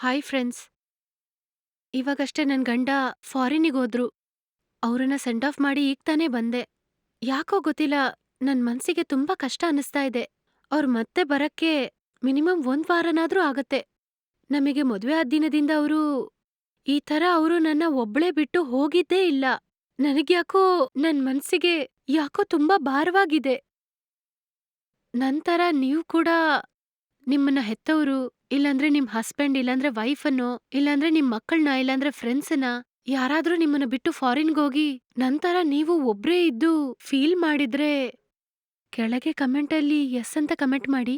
Hi friends ಇವಾಗಷ್ಟೇ ನನ್ ಗಂಡ ಫಾರಿನಿಗ್ ಹೋದ್ರು. ಅವ್ರನ್ನ ಸೆಂಡ್ ಆಫ್ ಮಾಡಿ ಈಗ ತಾನೇ ಬಂದೆ. ಯಾಕೋ ಗೊತ್ತಿಲ್ಲ, ನನ್ ಮನ್ಸಿಗೆ ತುಂಬಾ ಕಷ್ಟ ಅನಿಸ್ತಾ ಇದೆ. ಅವ್ರ್ ಮತ್ತೆ ಬರಕ್ಕೆ ಮಿನಿಮಮ್ ಒಂದ್ ವಾರನಾದ್ರೂ ಆಗತ್ತೆ. ನಮಗೆ ಮದ್ವೆ ಆದ ದಿನದಿಂದ ಅವರು, ಈ ತರ ಅವರು ನನ್ನ ಒಬ್ಳೇ ಬಿಟ್ಟು ಹೋಗಿದ್ದೇ ಇಲ್ಲ. ನನಗ್ಯಾಕೋ ನನ್ ಮನ್ಸಿಗೆ ಯಾಕೋ ತುಂಬಾ ಭಾರವಾಗಿದೆ. ನಂತರ ನೀವು ಕೂಡ ನಿಮ್ಮನ್ನ ಹೆತ್ತವರು, ಇಲ್ಲಾಂದ್ರೆ ನಿಮ್ ಹಸ್ಬೆಂಡ್ ಇಲ್ಲಾಂದ್ರೆ ವೈಫನ್ನು ಇಲ್ಲಾಂದ್ರೆ ನಿಮ್ ಮಕ್ಕಳನ್ನ ಇಲ್ಲಾಂದ್ರೆ ಫ್ರೆಂಡ್ಸನ್ನ ಯಾರಾದ್ರೂ ನಿಮ್ಮನ್ನ ಬಿಟ್ಟು ಫಾರಿನ್‌ಗೋಗಿ ನಂತರ ನೀವು ಒಬ್ರೇ ಇದ್ದು ಫೀಲ್ ಮಾಡಿದ್ರೆ ಕೆಳಗೆ ಕಮೆಂಟಲ್ಲಿ ಎಸ್ ಅಂತ ಕಮೆಂಟ್ ಮಾಡಿ.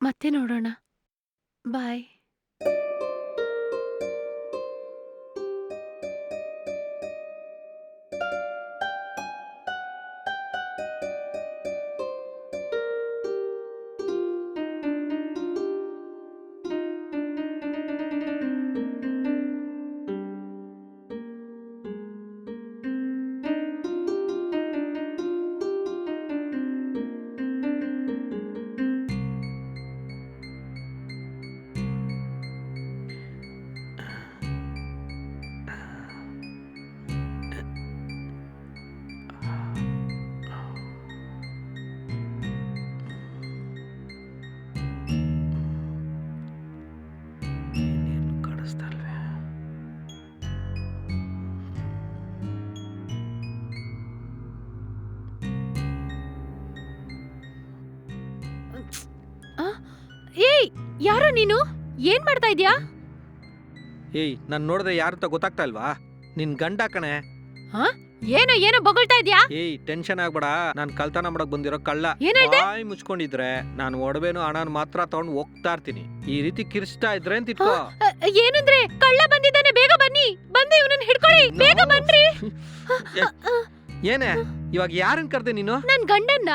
ಮತ್ತೆ ನೋಡೋಣ. ಬಾಯ್ ಏಯ್ ಯಾರೋ ನೀನು? ಏನ್ ಮಾಡ್ತಾ ಇದ್ಯಾ? ಏಯ್ ನಾನು ನೋಡಿದ್ರೆ ಯಾರು ಅಂತ ಗೊತ್ತಾಗ್ತಾ ಇಲ್ವಾ? ನಿನ್ ಗಂಡ ಕಣೆ. ಏನೋ ಏನೋ ಬೊಗಳ್ತಾ ಇದ್ಯಾ? ಏಯ್ ಟೆನ್ಷನ್ ಆಗ್ಬೇಡ. ನಾನು ಕಳ್ತನ ಮಾಡಕ್ ಬಂದಿರೋ ಕಳ್ಳ. ಏನ್ ಹೇಳ್ದೆ? ಬಾಯ್ ಮುಚ್ಕೊಂಡಿದ್ರೆ ನಾನು ಒಡವೆನು ಹಣನ ಮಾತ್ರ ತಗೊಂಡ್ ಹೋಗ್ತಾ ಇರ್ತೀನಿ. ಈ ರೀತಿ ಕಿರಿಸ್ತಾ ಇದ್ರೆ ಅಂತ ಇಟ್ಕೋ. ಅ, ಏನಂದ್ರೆ? ಕಳ್ಳ ಬಂದಿದ್ದಾನೆ ಬೇಗ ಬನ್ನಿ. ಬಂದು ಇವನನ್ನ ಹಿಡ್ಕೊಳ್ಳಿ. ಬೇಗ ಬನ್ರಿ. ಏ, ಏನೇ? ಇವಾಗ ಯಾರನ್ ಕರ್ದೆ ನೀನು? ನನ್ ಗಂಡನ್ನ?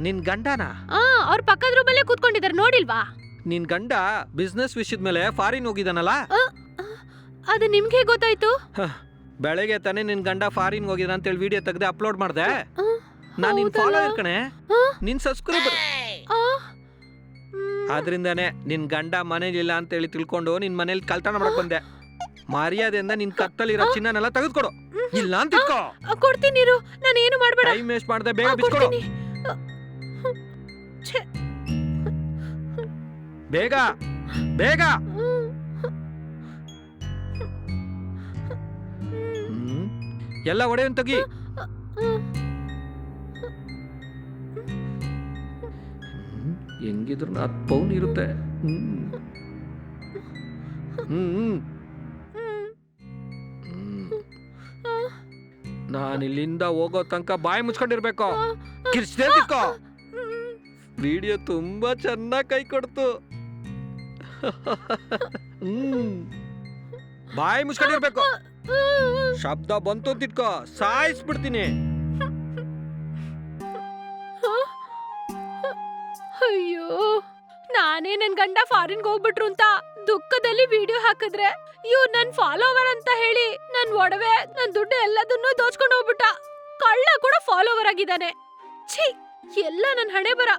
ನಿನ್ ಗಂಡನ? ಆ ಅವ್ರ ಪಕ್ಕದ ರೂಮಲ್ಲೇ ಕೂತ್ಕೊಂಡಿದ್ದಾರೆ ನೋಡಿಲ್ವಾ? ನಿನ್ ಗಂಡ ಬಿಸ್ನೆಸ್ ವಿಷಯದ ಮೇಲೆ ಫಾರಿನ್ ಹೋಗಿದಾನಲ್ಲ ಅದು ನಿಮ್ಗೆ ಗೊತ್ತಾಯ್ತು? ಬೆಳಗ್ಗೆ ತಾನೇ ನಿನ್ ಗಂಡ ಫಾರಿನ್ ಹೋಗಿದ್ರ ಅಂತ ಹೇಳಿ ವಿಡಿಯೋ ತೆಗೆದು ಅಪ್ಲೋಡ್ ಮಾಡ್ದೆ. ನಾನು ನಾನ್? ಫಾಲೋವರ್ ಕಣೆ. ನಿನ್ ಸಬ್ಸ್ಕ್ರೈಬರ್ ಆದ್ರಿಂದಾನೆ ನಿನ್ ಗಂಡ ಮನೇಲಿಲ್ಲ ಅಂತ ಹೇಳಿ ತಿಳ್ಕೊಂಡು ನಿನ್ ಮನೇಲಿ ಕಳ್ತನ ಮಾಡಕ್ ಬಂದೆ. ಮರ್ಯಾದೆಯಿಂದ ನಿನ್ ಕತ್ತಲಿರೋ ಚಿನ್ನನೆಲ್ಲ ತೆಗೆದುಕೊಡು. ಇಲ್ಲ ಅಂತ ಇಟ್ಕೋ. ಕೊಡ್ತೀನಿ ನಾನು ಏನು ಮಾಡಬೇಡ. ಟೈಮ್ ವೇಸ್ಟ್ ಮಾಡ್ದೆ ಬೇಗ ಬಿಚ್ಕೊಡು. ಬೇಗ ಬೇಗ. ಎಲ್ಲ ಒಡೆಯನ್ ತೆಗಿ. ಹೆಂಗಿದ್ರು ಹತ್ತು ಪೌನ್ ಇರುತ್ತೆ. ನಾನು ಇಲ್ಲಿಂದ ಹೋಗೋ ತನಕ ಬಾಯಿ ಮುಚ್ಕೊಂಡಿರ್ಬೇಕು. ಕಿರ್ಚ್ದೆ ತಿಕ್ಕೋ. ವಿಡಿಯೋ ತುಂಬಾ ಚೆನ್ನಾಗಿ ಕೈ ಕೊಡ್ತು. ಬಾಯಿ ಮುಚ್ಕೊಂಡಿರ್ಬೇಕು ಶಬ್ದ ಬಂತು ಅಂತ ಇಟ್ಕೋ ಸಾಯಿಸ್ಬಿಡ್ತೀನಿ. ಅಯ್ಯೋ, ನಾನೇ ನನ್ ಗಂಡ ಫಾರಿನ್ಗೆ ಹೋಗ್ಬಿಟ್ರು ಅಂತ ದುಃಖದಲ್ಲಿ ವಿಡಿಯೋ ಹಾಕಿದ್ರೆ ಇವ್ ನನ್ ಫಾಲೋವರ್ ಅಂತ ಹೇಳಿ ನನ್ ಒಡವೆ, ನನ್ ದುಡ್ಡು ಎಲ್ಲದನ್ನೂ ದೋಚ್ಕೊಂಡು ಹೋಗ್ಬಿಟ್ಟ. ಕಳ್ಳ ಕೂಡ ಫಾಲೋವರ್ ಆಗಿದ್ದಾನೆ. ಛೀ, ಎಲ್ಲ ನನ್ ಹಣೆ ಬರ